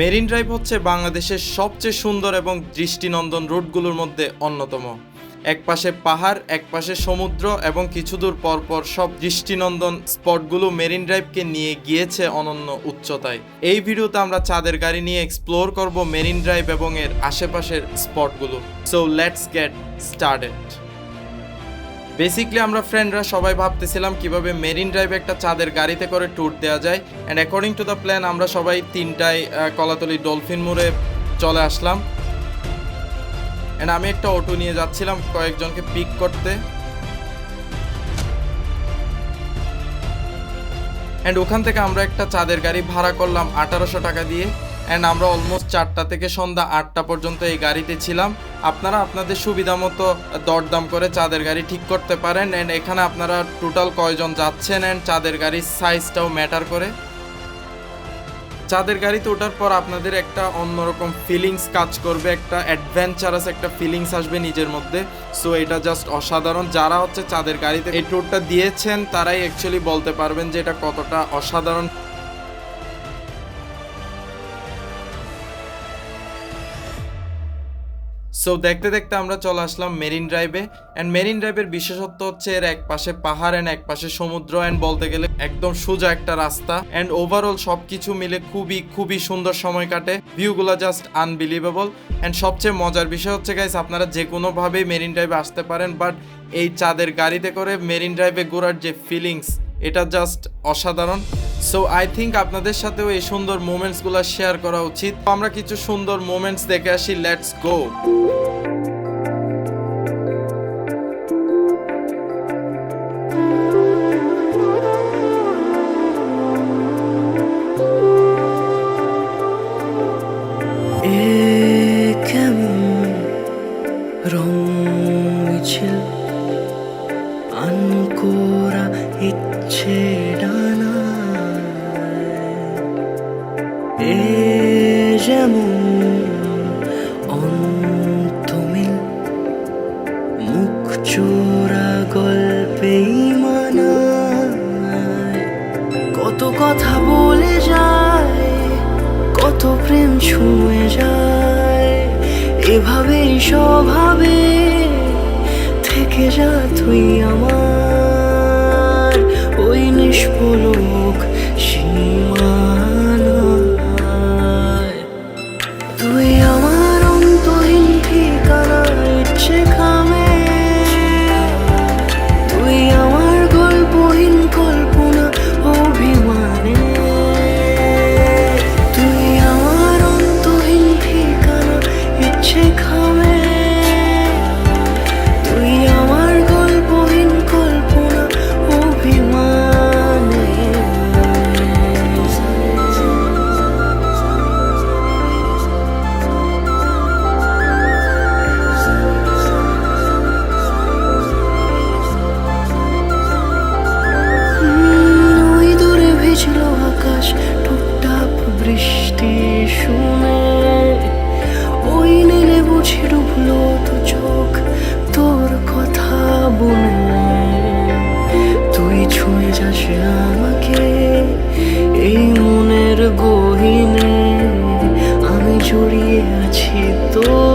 Marine drive হচ্ছে বাংলাদেশের সবচেয়ে সুন্দর এবং দৃষ্টিনন্দন রুটগুলোর মধ্যে অন্যতম। এক পাশে পাহাড়, এক পাশে সমুদ্র এবং কিছু দূর পর পর সব দৃষ্টিনন্দন স্পটগুলো মেরিন ড্রাইভকে নিয়ে গিয়েছে অনন্য উচ্চতায়। এই ভিডিওতে আমরা চাঁদের গাড়ি নিয়ে এক্সপ্লোর করব মেরিন ড্রাইভ এবং এর আশেপাশের স্পটগুলো। So let's get started basically আমরা ফ্রেন্ডরা সবাই ভাবতেছিলাম কীভাবে মেরিন ড্রাইভ একটা চাঁদের গাড়িতে করে ট্যুর দেওয়া যায়। And according to the plan আমরা সবাই তিনটায় কলাতলি ডলফিন মোড়ে চলে আসলাম। অ্যান্ড আমি একটা অটো নিয়ে যাচ্ছিলাম কয়েকজনকে পিক করতে। অ্যান্ড ওখান থেকে আমরা একটা চাঁদের গাড়ি ভাড়া করলাম আঠারোশো টাকা দিয়ে। অ্যান্ড আমরা অলমোস্ট চারটা থেকে সন্ধ্যা আটটা পর্যন্ত এই গাড়িতে ছিলাম। আপনারা আপনাদের সুবিধা মতো দরদাম করে চাঁদের গাড়ি ঠিক করতে পারেন। অ্যান্ড এখানে আপনারা টোটাল কয়জন যাচ্ছেন অ্যান্ড চাঁদের গাড়ির সাইজটাও ম্যাটার করে। চাঁদের গাড়িতে ওঠার পর আপনাদের একটা অন্যরকম ফিলিংস কাজ করবে, একটা অ্যাডভেঞ্চারাস একটা ফিলিংস আসবে নিজের মধ্যে। সো এটা জাস্ট অসাধারণ। যারা হচ্ছে চাঁদের গাড়িতে এই ট্যুরটা দিয়েছেন, তারাই অ্যাকচুয়ালি বলতে পারবেন যে এটা কতটা অসাধারণ। সো দেখতে দেখতে আমরা চলে আসলাম মেরিন ড্রাইভে অ্যান্ড মেরিন ড্রাইভের বিশেষত্ব হচ্ছে এর এক পাশে পাহাড় অ্যান্ড এক পাশে সমুদ্র অ্যান্ড বলতে গেলে একদম সোজা একটা রাস্তা। অ্যান্ড ওভারঅল সব কিছু মিলে খুবই খুবই সুন্দর সময় কাটে। ভিউগুলো জাস্ট আনবিলিভেবল অ্যান্ড সবচেয়ে মজার বিষয় হচ্ছে গাইস আপনারা যে কোনোভাবেই মেরিন ড্রাইভে আসতে পারেন বাট এই চাঁদের গাড়িতে করে মেরিন ড্রাইভে ঘোরার যে ফিলিংস এটা জাস্ট অসাধারণ। সো আই থিঙ্ক আপনাদের সাথেও এই সুন্দর মোমেন্টসগুলো শেয়ার করা উচিত। আমরা কিছু সুন্দর মোমেন্টস দেখে আসি লেটস গো রং মিছিল ইচ্ছে যেমন অন্তমিল মুখ চোরা গল্পেই কত কথা বলে যায়, কত প্রেম ছুঁয়ে যায়। এভাবেই স্বভাবে থেকে যা তুই আমার। ওই নিষ্পলক বৃষ্টি শুনে ওই নীলে বুঝি ডুবলো তো চোখ, তোর কথা বলে তুই ছুঁয়ে যাস আমাকে এই মনের গহিনে, আমি জড়িয়ে আছি তোরই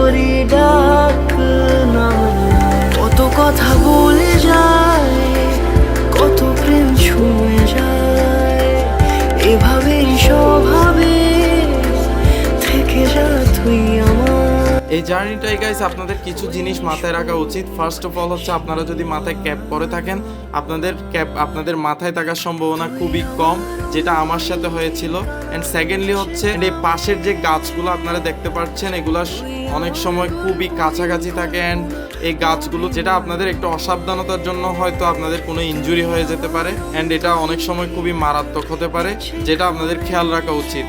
এই জার্নিটাই গাইস আপনাদের কিছু জিনিস মাথায় রাখা উচিত। ফার্স্ট অফ অল হচ্ছে আপনারা যদি মাথায় ক্যাপ পরে থাকেন, আপনাদের ক্যাপ আপনাদের মাথায় থাকার সম্ভাবনা খুবই কম, যেটা আমার সাথে হয়েছিল। অ্যান্ড সেকেন্ডলি হচ্ছে এই পাশের যে গাছগুলো আপনারা দেখতে পাচ্ছেন, এগুলো অনেক সময় খুবই কাছাকাছি থাকে। অ্যান্ড এই গাছগুলো যেটা আপনাদের একটু অসাবধানতার জন্য হয়তো আপনাদের কোনো ইনজুরি হয়ে যেতে পারে। অ্যান্ড এটা অনেক সময় খুবই মারাত্মক হতে পারে, যেটা আপনাদের খেয়াল রাখা উচিত।